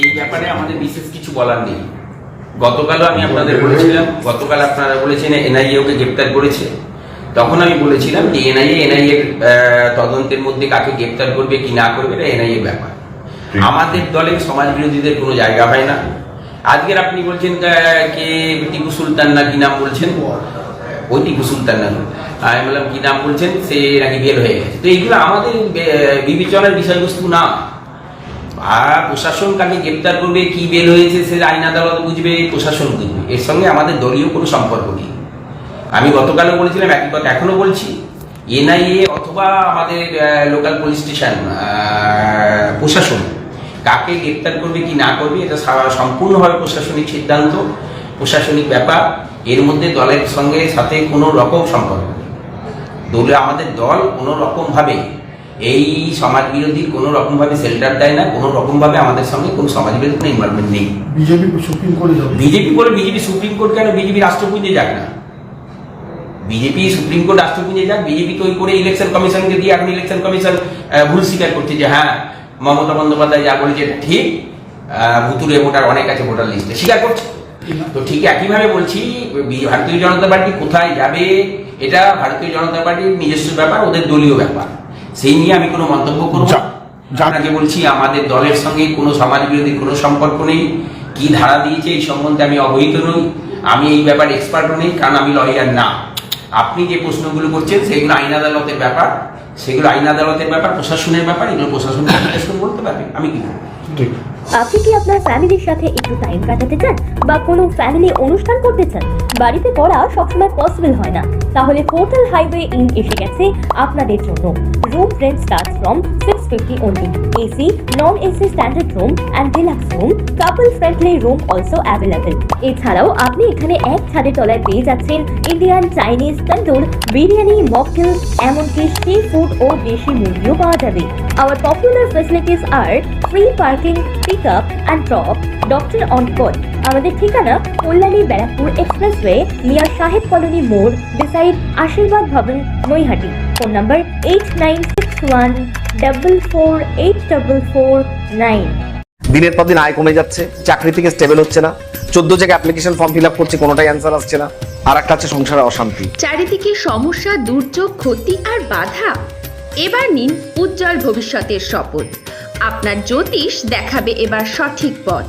এই ব্যাপারে আমাদের বিশেষ কিছু বলার নেই। গতকালও আমি আপনাদের বলেছিলাম গতকাল আপনারা বলেছেন এনআইএ ওকে গ্রেপ্তার করেছে। তখন আমি বলেছিলাম যে এনআইএ এনআইএ তদন্তের মধ্যে কাকে গ্রেপ্তার করবে কি না করবে এটা এনআইএ ব্যাপার। আমাদের দলে সমাজ বিরোধীদের কোনো জায়গা হয় না। আজকের আপনি বলছেন কে টিপু সুলতান না কি নাম বলছেন? ওই টিপু সুলতান না। আমি বললাম কি নাম বলছেন? সে নাকি বের হয়ে গেছে। তো এইগুলো আমাদের বিবেচনার বিষয়বস্তু না। আর প্রশাসন কাকে গ্রেপ্তার করবে, কি বের হয়েছে, সে আইন আদালত বুঝবে, প্রশাসন বুঝবে। এর সঙ্গে আমাদের দলীয় কোনো সম্পর্ক নেই। আমি গতকালও বলেছিলাম, একই কথা এখনও বলছি। এনআইএ অথবা আমাদের লোকাল পুলিশ স্টেশন প্রশাসন কাকে গ্রেপ্তার করবে, কি না করবে, এটা সম্পূর্ণভাবে প্রশাসনিক সিদ্ধান্ত, প্রশাসনিক ব্যাপার। এর মধ্যে দলের সঙ্গে সাথে কোনো রকম সম্পর্ক নেই। দলে আমাদের দল কোনো রকমভাবে এই সমাজ বিরোধী কোনো রকমভাবে শেল্টার দেয় না কোনো রকমভাবে আমাদের সঙ্গে কোনো সমাজ বিরোধী কোনো ইনভলভমেন্ট নেই। বিজেপি সুপ্রিম কোর্টে যাবে। বিজেপি বলে বিজেপি সুপ্রিম কোর্ট কেন? বিজেপি রাষ্ট্রপুঞ্জে যাক না। বিজেপি সুপ্রিম কোর্ট রাষ্ট্রপুঞ্জে যাক বিজেপি তো ওই করে ইলেকশন কমিশনকে দিয়ে এখন ইলেকশন কমিশন ভুল স্বীকার করছে যে হ্যাঁ মমতা বন্দ্যোপাধ্যায় যা বলেছে ঠিক ভুতুরে ভোটার অনেক আছে ভোটার লিস্টে স্বীকার করছে। তো ঠিক একইভাবে বলছি ভারতীয় জনতা পার্টি কোথায় যাবে এটা ভারতীয় জনতা পার্টির নিজস্ব ব্যাপার ওদের দলীয় ব্যাপার। সেই নিয়ে আমি কোনো মন্তব্য করব না। যা- যা- আপনাকে বলছি আমাদের দলের সঙ্গে কোনো সমাজ বিরোধী কোনো সম্পর্ক নেই। কি ধারা দিয়েছে এই সম্বন্ধে আমি অবহিত নই। আমি এই ব্যাপারে এক্সপার্টও নেই কারণ আমি লয়ার না। আপনি যে প্রশ্নগুলো করছেন সেগুলো আইন আদালতের ব্যাপার। সেগুলো আইন আদালতের ব্যাপার প্রশাসনের ব্যাপার এগুলো প্রশাসন প্রশাসন বলতে পারবে। আমি কি ঠিক। আপনি কি আপনার ফ্যামিলির সাথে একটু টাইম কাটাতে চান? বা কোনো ফ্যামিলি অনুষ্ঠান করতে চান? বাড়িতে করা সবসময় পসিবল হয় না। তাহলে পোর্টাল হাইওয়ে ইন এসে গেছে আপনাদের জন্য। Start from six fifty only AC non AC standard room and deluxe room couple friendly room also available এছাড়াও আপনি এখানে এক ছাদের তলায় পেয়ে যাচ্ছেন Indian Chinese tandoor biryani mocktail এমনকি সি ফুড ও দেশি মুরগিও পাওয়া যাবে। Our popular facilities R free parking pick up and drop doctor on call আমাদের ঠিকানা Kalyani Barrackpore expressway near Saheb colony মোড় beside Ashirbad Bhavan Naihati. Phone number eight nine six one double four eight double four nine দিনের পর দিন আয় কমে যাচ্ছে চাকরি থেকে স্টেবল হচ্ছে না। চোদ্দ জায়গায় অ্যাপ্লিকেশন ফর্ম ফিল আপ করছে কোনোটাই অ্যান্সার আসছে না। আর একটা হচ্ছে সংসারে অশান্তি। চারিদিকে সমস্যা দুর্যোগ ক্ষতি আর বাধা। এবার নিন উজ্জ্বল ভবিষ্যতের শপথ আপনার জ্যোতিষ দেখাবে এবার সঠিক পথ।